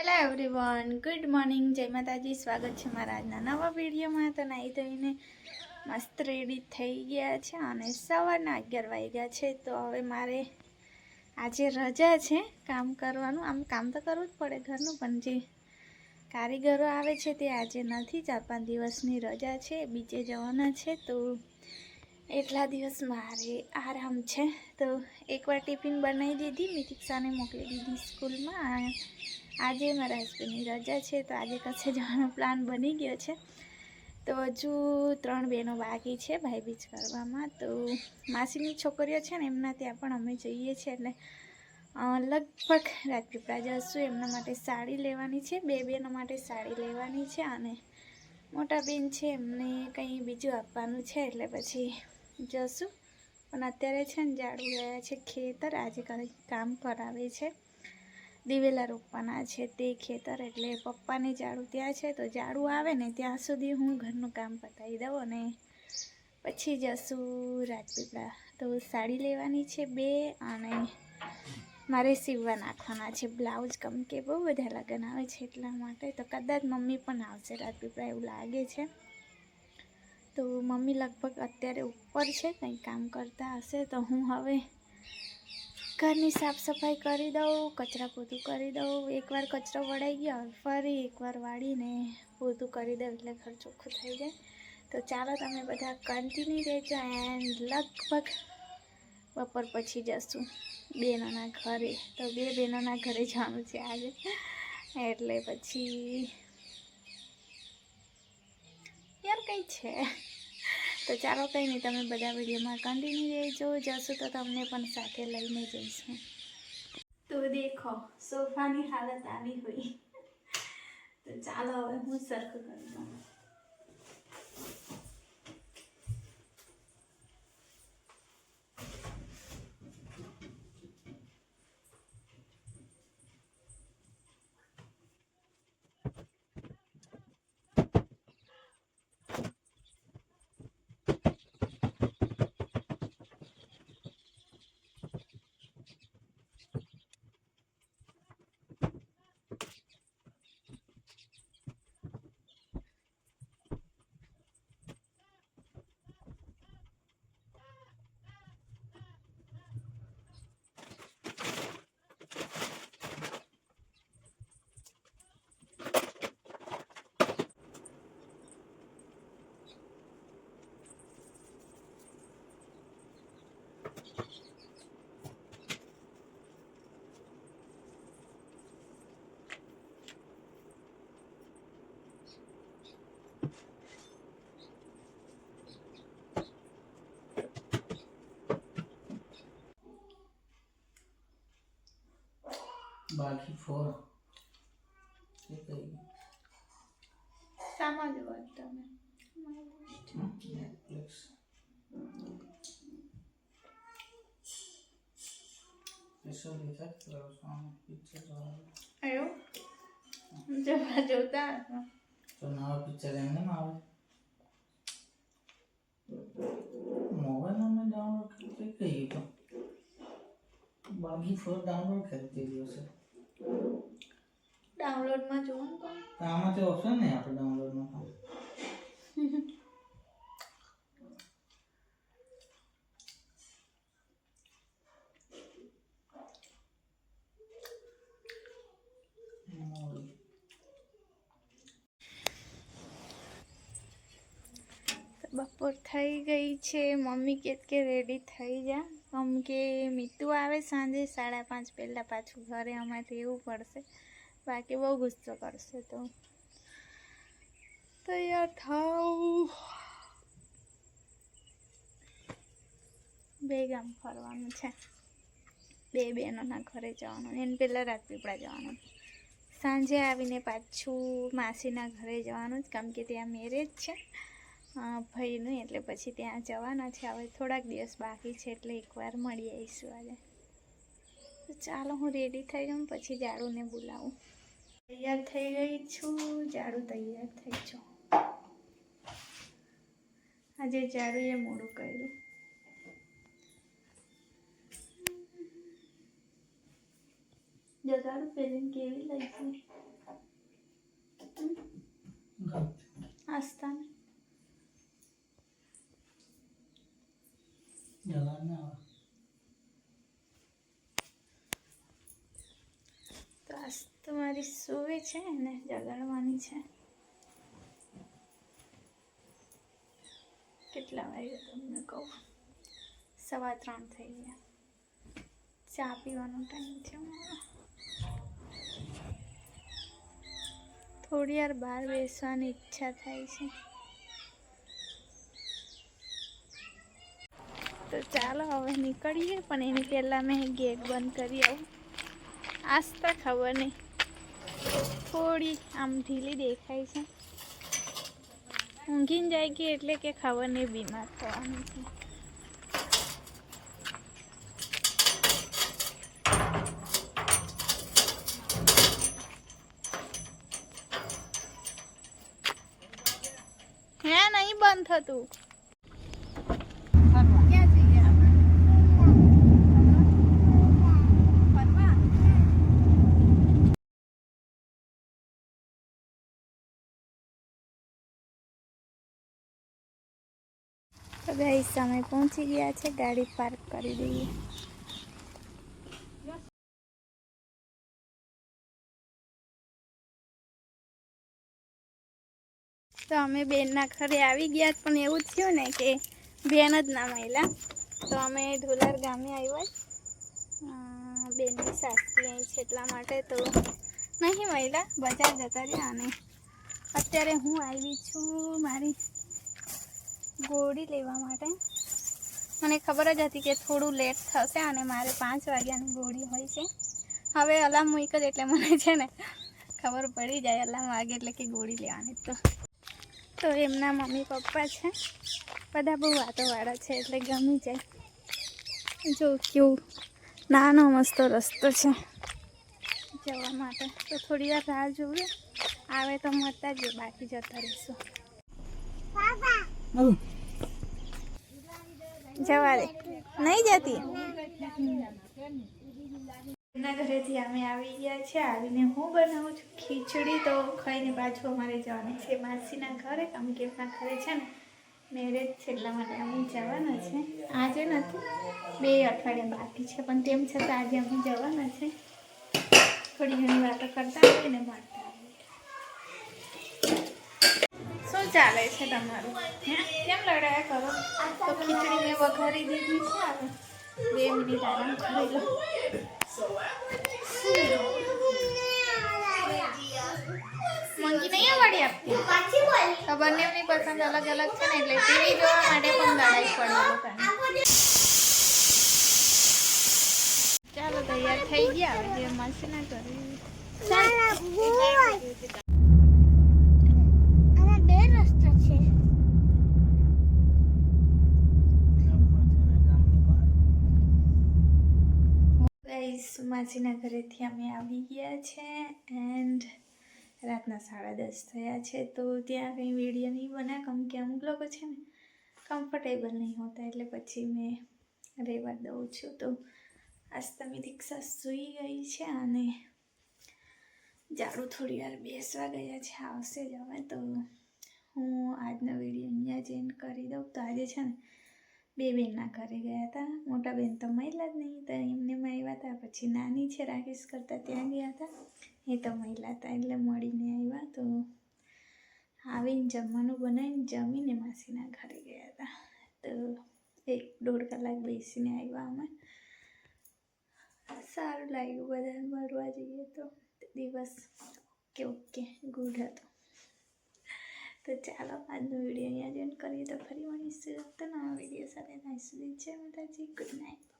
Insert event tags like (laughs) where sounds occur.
Hello everyone good morning જય માતાજી. સ્વાગત છે મારા આજના નવા વિડીયોમાં. તો નાહી ધોઈને મસ્ત રેડી થઈ ગયા છે અને સવારના અગિયાર વાગ્યા છે. તો હવે મારે આજે રજા છે કામ કરવાનું. આમ કામ તો કરવું જ પડે ઘરનું, પણ જે કારીગરો આવે છે તે આજે નથી. ચાર પાંચ દિવસની રજા છે, બીજે જવાના છે. તો એટલા દિવસ મારે આરામ છે. તો એકવાર ટિફિન બનાવી દીધી, મિતિક્ષાને મોકલી દીધી સ્કૂલમાં. આજે મારા હસબન્ડની રજા છે, તો આજે કશે (laughs) જવાનો પ્લાન બની ગયો છે. તો હજુ ત્રણ બહેનો બાકી છે ભાઈબીજ કરવામાં. તો માસીની છોકરીઓ છે ને, એમના ત્યાં પણ અમે જઈએ છીએ એટલે લગભગ રાજપીપળા જશું એમના માટે સાડી લેવાની છે, બે બહેનો માટે સાડી લેવાની છે અને મોટા બેન છે, એમને કંઈ બીજું આપવાનું છે એટલે પછી જશું. પણ અત્યારે છે ને જાડું રહ્યા છે ખેતર, આજે કંઈ કામ કરાવે છે. દિવેલા રોપવાના છે તે ખેતર એટલે પપ્પાને ઝાડુ ત્યાં છે તો ઝાડુ આવે ને ત્યાં સુધી હું ઘરનું કામ પતાવી દઉં અને પછી જશું રાજપીપળા. તો સાડી લેવાની છે બે અને મારે સીવવા નાખવાના છે. બ્લાઉઝ કમ કે બહુ બધા લગ્ન આવે છે એટલા માટે તો કદાચ મમ્મી પણ આવશે રાજપીપળા એવું લાગે છે. તો મમ્મી લગભગ અત્યારે ઉપર છે, કંઈ કામ કરતા હશે તો હું હવે ઘરની સાફ સફાઈ કરી દઉં, કચરા પોતું કરી દઉં. એકવાર કચરો વળાઈ ગયો ફરી એકવાર વાળીને પોતું કરી દઉં એટલે ઘર ચોખ્ખું થઈ જાય. તો ચાલો તમે બધા કન્ટિન્યુ રહેજો એન્ડ લગભગ બપોર પછી જશું બહેનોના ઘરે. તો બે બહેનોના ઘરે જવાનું છે આજે. એટલે પછી યાર કંઈ છે. તો ચાલો કંઈ નહીં, તમે બધા વિડીયોમાં કન્ટિન્યુ રહેજો, જશું તો તમને પણ સાથે લઈને જઈશું. તો દેખો, સોફાની હાલત આવી હોય તો ચાલો હવે હું સરખું કરી દઉં. બાકી ફોર સામાન જોવા તમે. નેટફ્લિક્સ એસો રિચાર્જ કરો છો આમાં પિક્ચર જોવાનું આવ્યો જોવા જોતા હતા તો નવા પિક્ચર એમને આવે? મોબાઈલમાં મેં ડાઉનલોડ કરી કઈ તો? બાકી ફોર ડાઉનલોડ કરી દીધું હશે. ડાઉનલોડમાં પણ તો. આમાંથી ઓપ્શન નહીં આપણે ડાઉનલોડમાં મોડી તો બપોર થઈ ગઈ છે. મમ્મી કે કે રેડી થઈ જા. કેમ કે મીતુ આવે સાંજે સાડા પાંચ પહેલાં પાછું ઘરે, અમારે રહેવું પડશે. બાકી બહુ ગુસ્સો કરશે તો. તૈયાર થાવ. બે ગામ ફરવાનું છે. બે બહેનોના ઘરે જવાનું એને પહેલાં રાજપીપળા જવાનું. સાંજે આવીને પાછું માસીના ઘરે જવાનું જ કેમ કે ત્યાં મેરેજ છે. ભાઈનું એટલે પછી ત્યાં જવાના છે. હવે થોડાક દિવસ બાકી છે એટલે એકવાર મળી આવીશું આજે. તો ચાલો હું રેડી થઈ જાઉં પછી ઝાડુને બોલાવું. તૈયાર થઈ ગઈ છું. ઝાડુ તૈયાર થઈ છું આજે ઝાડુએ મોડું કર્યું. જગાડું પેલી કેવી લાગશે આસ્થાને. છે એને જગાડવાની છે. કેટલા વાગે તમને કહું? સવા ત્રણ થઈ ગયા. ચા પીવાનો ટાઈમ થયો થોડી વાર બહાર બેસવાની ઈચ્છા થાય છે. તો ચાલો હવે નીકળીએ, પણ એની પહેલાં મેં ગેટ બંધ કરી આવું. તો ખબર નહીં. થોડી આમ ઢીલી દેખાય છે. ઊંઘીને જાય કે એટલે કે ખબર નહીં બીમાર થવાની છે. હે, નહીં બંધ થતું. તો સમય અમે પહોંચી ગયા છે, ગાડી પાર્ક કરી દઈએ. તો અમે બેનના ઘરે આવી ગયા, પણ એવું થયું ને કે બેન જ ના મહિલા તો અમે ઢોલાર ગામે આવ્યા. બેનની સાસરી અહીં છે એટલા માટે તો નહીં મહિલા બજાર જતા રહ્યા અને અત્યારે હું આવી છું મારી ગોળી લેવા માટે. મને ખબર જ હતી કે થોડું લેટ થશે અને મારે પાંચ વાગ્યાની ગોળી હોય છે. હવે અલાર્મ મૂક જ એટલે મને છે ને ખબર પડી જાય અલાર્મ વાગે એટલે કે ગોળી લેવાની તો. તો એમના મમ્મી પપ્પા છે. બધા બહુ વાતોવાળા છે એટલે ગમી જાય. જો કેવું નાનો મસ્ત રસ્તો છે. જવા માટે તો થોડી વાર રાહ જોઈએ આવે તો મળતા જ બાકી જતા રહીશું. જવા દે. નહીં જતી? ના ઘરેથી અમે આવી ગયા છે. આવીને હું બનાવું છું? ખીચડી તો ખાઈને પાછું અમારે જવાનું છે. માસીના ઘરે એમના ઘરે છે ને મેરેજ છે, એટલા માટે અમે જવાના છે. આજે નથી. બે અઠવાડિયા બાકી છે, પણ તેમ છતાં આજે અમે જવાના છે. થોડી ઘણી વાતો કરતા આવીએ ને ચાલે છે તમારું? કેમ લડાયા કરો? તો ખીચડી મેં વઘારી દીધી છે હવે. બે મિનિટ આરામ કરી લો. નહીં આવડી આપતી? તો બંનેની પસંદ અલગ અલગ છે ને, એટલે ટીવી માટે પણ લડાઈ પડે ચાલો, તૈયાર થઈ ગયા. હવે જે મળશે ને ગાઈસ માસીના ઘરેથી અમે આવી ગયા છે એન્ડ રાતના સાડા દસ થયા છે તો ત્યાં કંઈ વીડિયો નહીં બના, કેમ કે અમુક લોકો છે ને કમ્ફર્ટેબલ નહીં હોતા, એટલે પછી મેં રહેવા દઉં છું. તો આજ તમે દીક્ષા સૂઈ ગઈ છે અને ઝાડુ થોડી વાર બેસવા ગયા છે, આવશે જ હવે તો હું આજનો વીડિયો અહીંયા જ એન્ડ કરી દઉં. તો આજે છે ને બે બેનના ઘરે ગયા હતા. મોટા બેન તો મહિલા જ નહીં તો એમને આવ્યા હતા. પછી નાની છે રાકેશ કરતાં ત્યાં ગયા હતા. એ તો મહિલા હતા એટલે મળીને આવ્યા તો આવીને જમવાનું બનાવીને જમીને માસીના ઘરે ગયા હતા. તો એક દોઢ કલાક બેસીને આવ્યા અમે. સારું લાગ્યું બધાને મળવા જઈએ તો. દિવસ ઓકે ઓકે, ગુડ હતો. તો ચાલો, આજનો વીડિયો અહીંયા જોઈન કરીએ. તો ફરી મળીશું. તો નવા વીડિયો સાથે ત્યાં સુધી જય માતાજી. Good night